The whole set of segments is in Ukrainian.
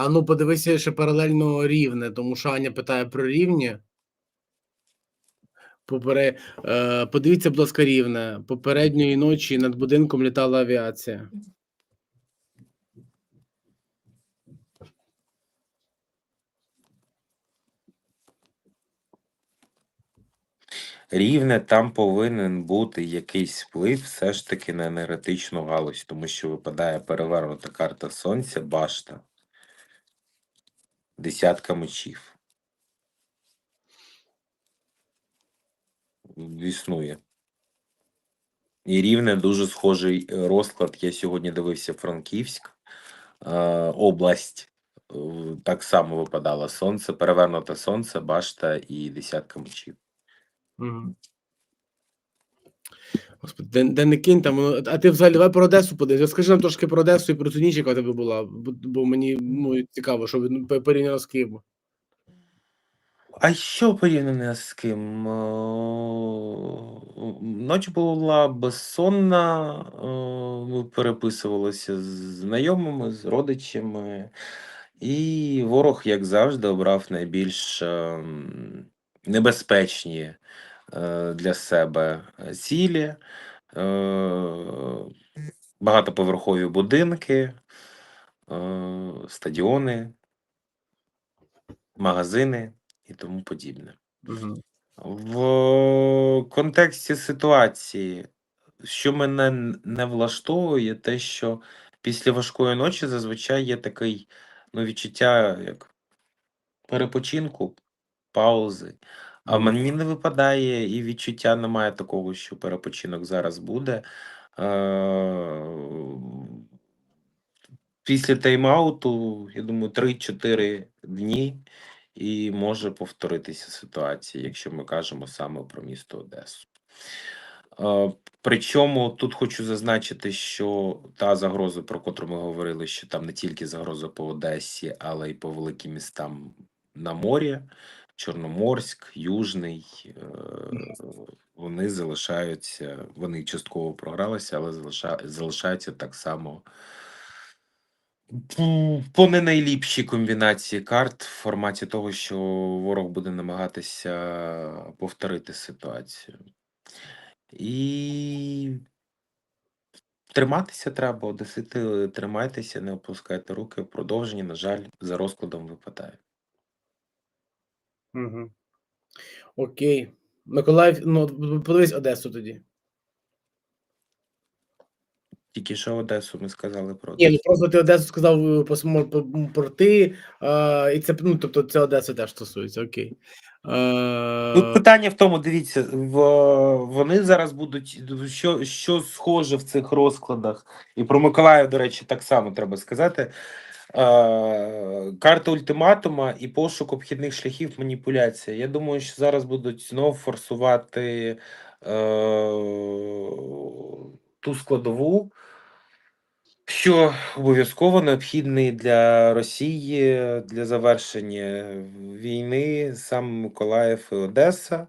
А ну подивися ще паралельно рівне, тому що Аня питає про рівні. Попере... Е, подивіться, будь ласка, рівне. Попередньої ночі над будинком літала авіація. Рівне там повинен бути якийсь вплив все ж таки на енергетичну галузь, тому що випадає перевернута карта Сонця, башта, десятка мечів. Існує. І рівне дуже схожий е, розклад. Я сьогодні дивився Франківськ, е, область. Е, Так само випадало сонце, перевернуте сонце, башта і десятка мечів. Угу. Господи, де, де не кинь там, а ти взагалі давай про Одесу подивись. Розкажи нам трошки про Одесу і про цю ніч, яка тебе була, бо, бо мені ну, цікаво, що ви по- порівняно з Києвом. А що порівняно з ким? О, Ніч була безсонна, о, ми переписувалися з знайомими, з родичами, і ворог, як завжди, обрав найбільш ем, небезпечні е, для себе е, цілі, е, багатоповерхові будинки, е, стадіони, магазини і тому подібне. Угу. В контексті ситуації, що мене не влаштовує, те, що після важкої ночі зазвичай є такий ну, відчуття як перепочинку, паузи. А Мгм. мені не випадає, і відчуття немає такого, що перепочинок зараз буде. Е, Після тайм-ауту, я думаю, 3-4 дні, і може повторитися ситуація, якщо ми кажемо саме про місто Одесу. Е, Причому тут хочу зазначити, що та загроза, про котру ми говорили, що там не тільки загроза по Одесі, але й по великим містам на морі, Чорноморськ, Южний, е, вони залишаються, вони частково програлися, але залишаються так само по не найліпшій комбінації карт в форматі того, що ворог буде намагатися повторити ситуацію. І триматися треба, одесити, тримайтеся, не опускайте руки. Продовження, на жаль, за розкладом випадає. Угу. Окей. Миколаїв, ну подивись Одесу тоді. Тільки що Одесу ми сказали про Ні, ну просто ти Одесу сказав е, по порти, а, і це ну, тобто це Одеса теж стосується, окей. Тут Е, питання в тому, дивіться, в, вони зараз будуть що, що схоже в цих розкладах, і про Миколаїв, до речі, так само треба сказати. Карта ультиматума і пошук обхідних шляхів маніпуляція. Я думаю, що зараз будуть знов форсувати е, ту складову, що обов'язково необхідний для Росії для завершення війни саме Миколаїв і Одеса.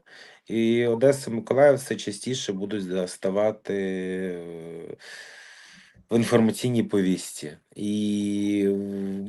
І Одеса і Миколаїв все частіше будуть ставати е, в інформаційній повісті. І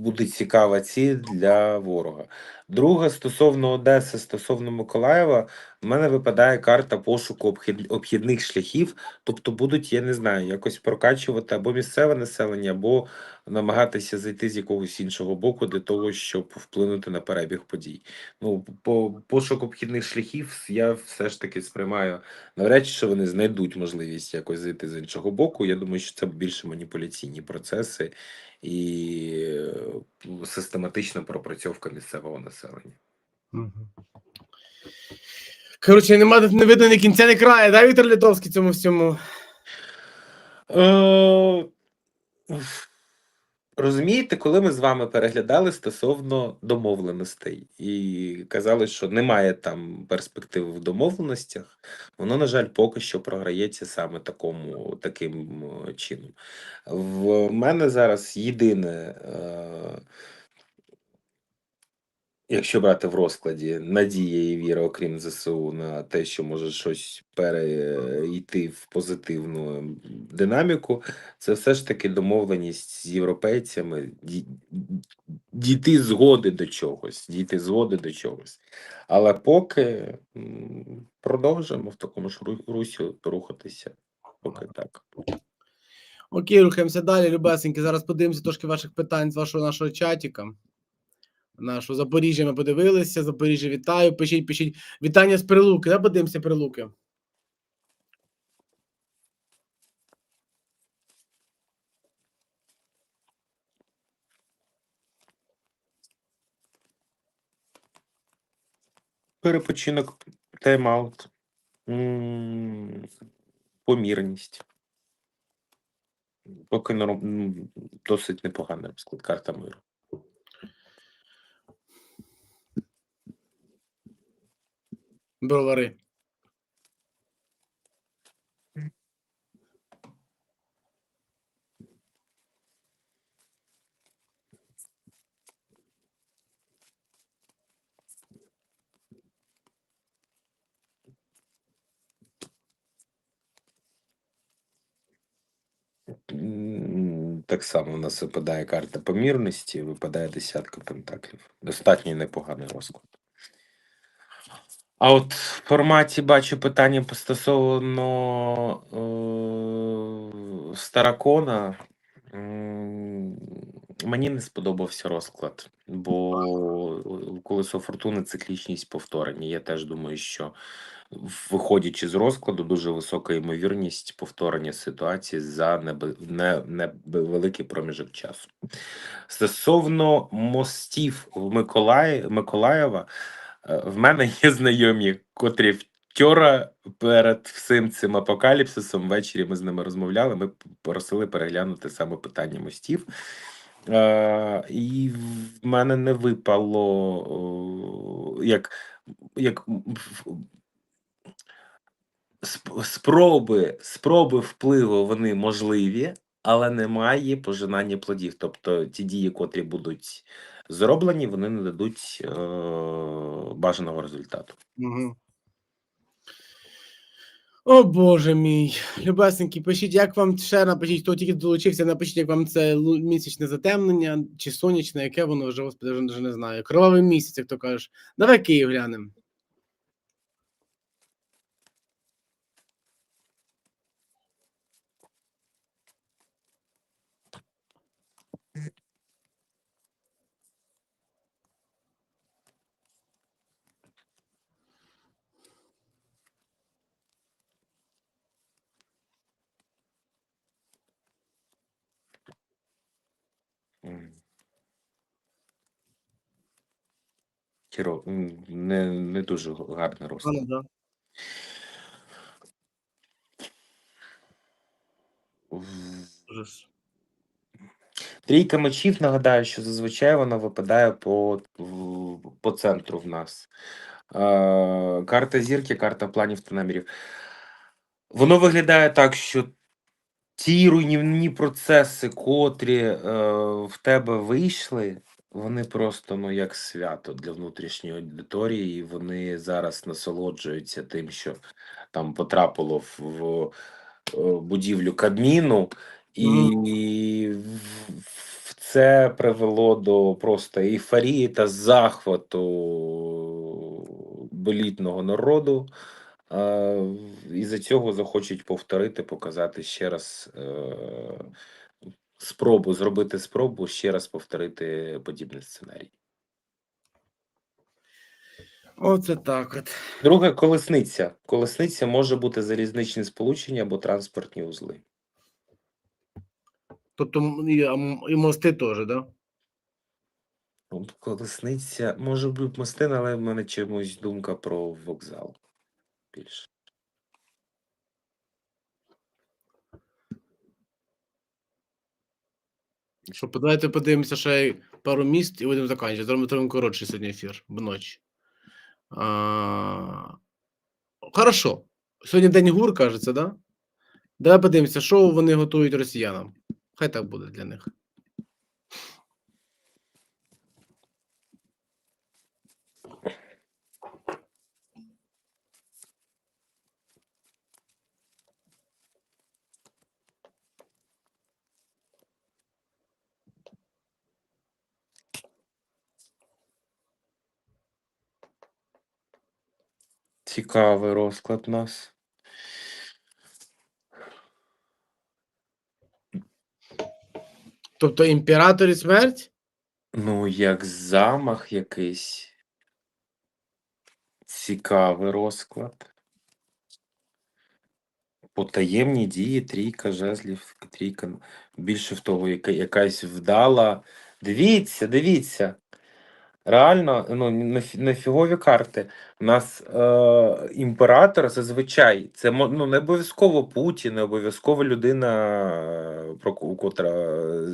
буде цікава ціль для ворога. Друге, стосовно Одеси, стосовно Миколаєва, в мене випадає карта пошуку обхід- обхідних шляхів. Тобто будуть, я не знаю, якось прокачувати або місцеве населення, або намагатися зайти з якогось іншого боку для того, щоб вплинути на перебіг подій. Ну, по пошук обхідних шляхів я все ж таки сприймаю навряд чи що вони знайдуть можливість якось зайти з іншого боку. Я думаю, що це більше маніпуляційні процеси і е, систематична пропрацьовка місцевого населення. Угу. Коротше, нема не видно ні кінця, ні краю, да, Віктор Литовський цьому всьому. Е, Розумієте, коли ми з вами переглядали стосовно домовленостей і казали, що немає там перспективи в домовленостях, воно, на жаль, поки що програється саме такому таким е, чином. В мене зараз єдине, е, Якщо брати в розкладі надія і віра, окрім ЗСУ, на те, що може щось перейти в позитивну динаміку, це все ж таки домовленість з європейцями, дійти згоди до чогось, дійти згоди до чогось. Але поки м, продовжуємо в такому ж ру- русі рухатися. Поки так. Окей, рухаємося далі, любесеньки. Зараз подивимося трошки ваших питань з вашого нашого чатіка. Нашого Запоріжжя ми подивилися. Запоріжжя вітаю. Пишіть, пишіть. Вітання з Прилуки. Да, подивимося Прилуки. Перепочинок, тайм-аут, помірність. Поки досить непоганий розклад, карта миру. Бровари. Так само у нас випадає карта помірності, випадає десятка пентаклів. Достатньо непоганий розклад. А от в форматі бачу питання стосовно е, Старакона. Мені не сподобався розклад, бо колесо фортуни циклічність повторення. Я теж думаю, що виходячи з розкладу, дуже висока ймовірність повторення ситуації за невеликий проміжок часу. Стосовно мостів в Миколаї, Миколаєва, в мене є знайомі, котрі вчора перед всім цим апокаліпсисом ввечері ми з ними розмовляли. Ми просили переглянути саме питання мостів. Е, і в мене не випало о, як, як спроби, спроби впливу вони можливі, але немає пожинання плодів. Тобто ті дії, котрі будуть зроблені, вони не дадуть е, бажаного результату. О Боже мій. Любесенькі, пишіть, як вам ще напишіть, хто тільки долучився, напишіть, як вам це місячне затемнення чи сонячне, яке воно вже, господи, вже не знаю. Кровавий місяць, як то кажеш. Давай Київ глянемо. Кіро, м, не, не дуже гарний розклад. Ладно, да. Трійка мечів, нагадаю, що зазвичай вона випадає по, по центру в нас. Е, карта зірки, карта планів та намірів. Воно виглядає так, що ті руйнівні процеси, котрі е, в тебе вийшли, вони просто ну, як свято для внутрішньої аудиторії, і вони зараз насолоджуються тим, що там потрапило в, в е, будівлю Кабміну, і, в- в- це привело до просто ейфорії та захвату болітного народу. Е, Із-за цього захочуть повторити, показати ще раз е, спробу, зробити спробу ще раз повторити подібний сценарій. Оце так от. Друге колесниця. Колесниця може бути залізничні сполучення або транспортні узли. Тобто і, і мости теж, да? Ну, Колесниця може бути мостин, але в мене чомусь думка про вокзал більше. Що, давайте подивимося ще пару міст і будемо закінчувати. Зробимо трохи коротший сьогодні ефір вночі. А... Хорошо. Сьогодні день гур, кажеться, да? Давай подивимося, що вони готують росіянам. Хай так буде для них. Цікавий розклад у нас. Тобто імператор і смерть? Ну, як замах якийсь. Цікавий розклад. Потаємні дії, трійка жезлів, трійка. Більше в того, яка, якась вдала. Дивіться, дивіться. Реально, ну, не, фі- не фігові карти. У нас е, імператор зазвичай це ну, не обов'язково Путін, не обов'язково людина, е, про котра е,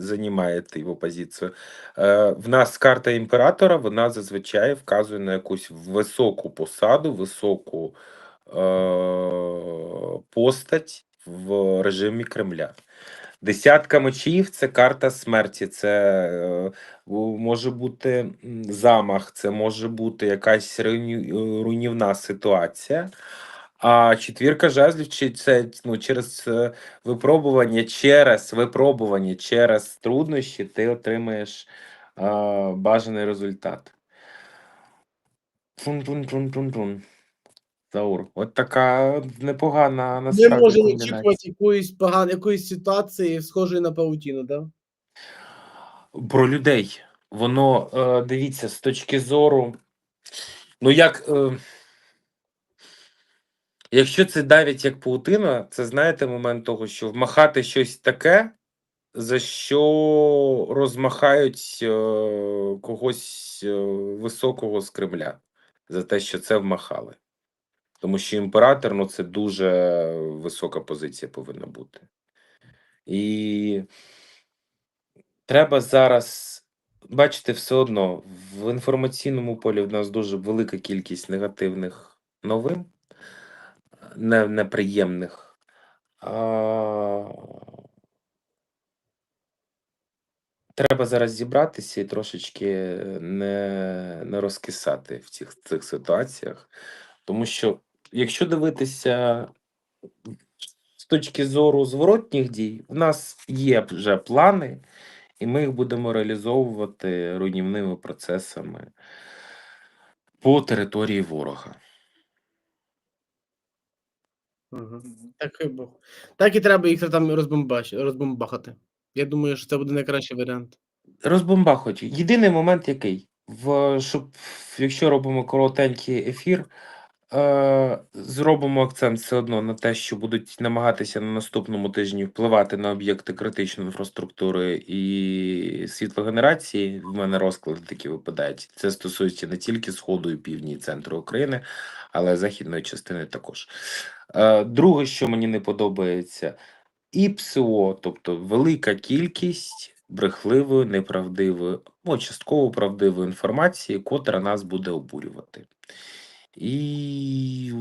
займає його позицію. Е, в нас карта імператора, вона зазвичай вказує на якусь високу посаду, високу е, постать в режимі Кремля. Десятка мечів це карта смерті. Це е, може бути замах, це може бути якась е, руйнівна ситуація. А четвірка жезлів це ну, через е, випробування, через випробування, через труднощі ти отримаєш е, бажаний результат. Тун-тун-тун-тун-тун. Заур. От така непогана Не насправді може комбінація. очікувати якоїсь поганої якоїсь ситуації, схожої на паутіну, так? Про людей. Воно, е, дивіться, з точки зору. Ну, як. Е, якщо це давить як паутина, це знаєте момент того, що вмахати щось таке, за що розмахають е, когось е, високого з Кремля за те, що це вмахали. Тому що імператор ну, це дуже висока позиція повинна бути. І треба зараз бачите, все одно в інформаційному полі в нас дуже велика кількість негативних новин, не, неприємних. А... Треба зараз зібратися і трошечки не, не розкисати в цих, цих ситуаціях. Тому що, якщо дивитися з точки зору зворотніх дій, у нас є вже плани, і ми їх будемо реалізовувати руйнівними процесами по території ворога. Угу. Так, і бу- так і треба їх там розбомбач... розбомбахати. Я думаю, що це буде найкращий варіант. Розбомбахуть. Єдиний момент який, в, щоб, якщо робимо коротенький ефір, е, зробимо акцент все одно на те, що будуть намагатися на наступному тижні впливати на об'єкти критичної інфраструктури і світлогенерації. В мене розклади такі випадають. Це стосується не тільки сходу і півдні і центру України, але західної частини також. Е, друге, що мені не подобається, і ПСО, тобто велика кількість брехливої, неправдивої, ну, частково правдивої інформації, котра нас буде обурювати. І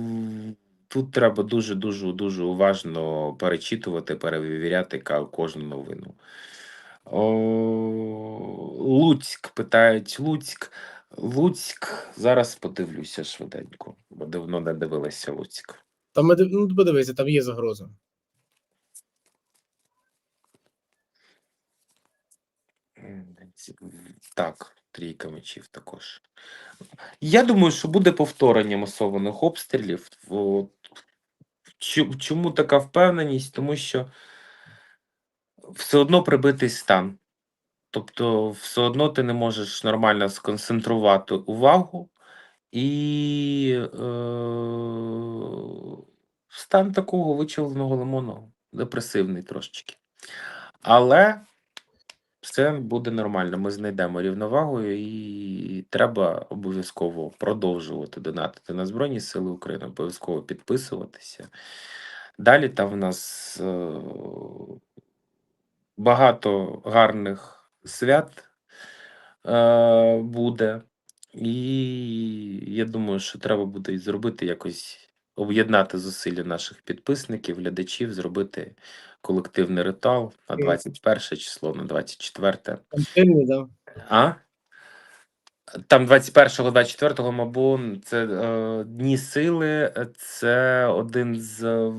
тут треба дуже дуже дуже уважно перечитувати, перевіряти кожну новину. О, Луцьк питають Луцьк. Луцьк. Зараз подивлюся швиденько, бо давно не дивилася Луцьк. Там ну, подивися, там є загроза. Так, трійка мечів також. Я думаю, що буде повторення масованих обстрілів. Чому така впевненість? Тому що все одно прибитий стан. Тобто, все одно ти не можеш нормально сконцентрувати увагу і е, стан такого вичавленого лимону, депресивний трошечки. Але все буде нормально. Ми знайдемо рівновагу, і треба обов'язково продовжувати донатити на Збройні Сили України, обов'язково підписуватися. Далі там в нас е, багато гарних свят е, буде. І я думаю, що треба буде зробити якось об'єднати зусилля наших підписників, глядачів, зробити колективний ритуал на Мгм. 21 число, на 24. Там да? А? Там 21-го, 24-го, мабуть, це е, Дні сили, це один з е,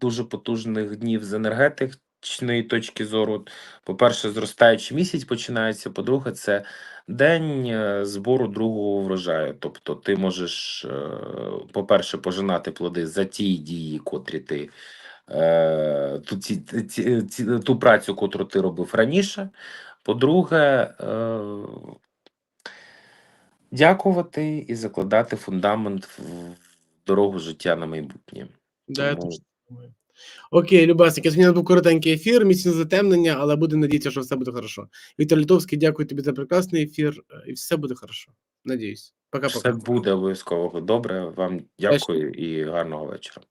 дуже потужних днів з енергетичної точки зору. По-перше, зростаючий місяць починається. По-друге, це день е, збору другого врожаю. Тобто, ти можеш, е, по-перше, пожинати плоди за ті дії, котрі ти е, ту, ці, ці, ці, ту працю, котру ти робив раніше. По-друге, дякувати і закладати фундамент в дорогу життя на майбутнє. Да, я Тому- теж думаю. Окей, Любасик, сьогодні був коротенький ефір, місяць затемнення, але буде надіятися, що все буде хорошо. Віктор Литовський, дякую тобі за прекрасний ефір, е, і все буде хорошо. Надіюсь. Пока-пока. Все буде обов'язково добре. Вам дякую і гарного вечора.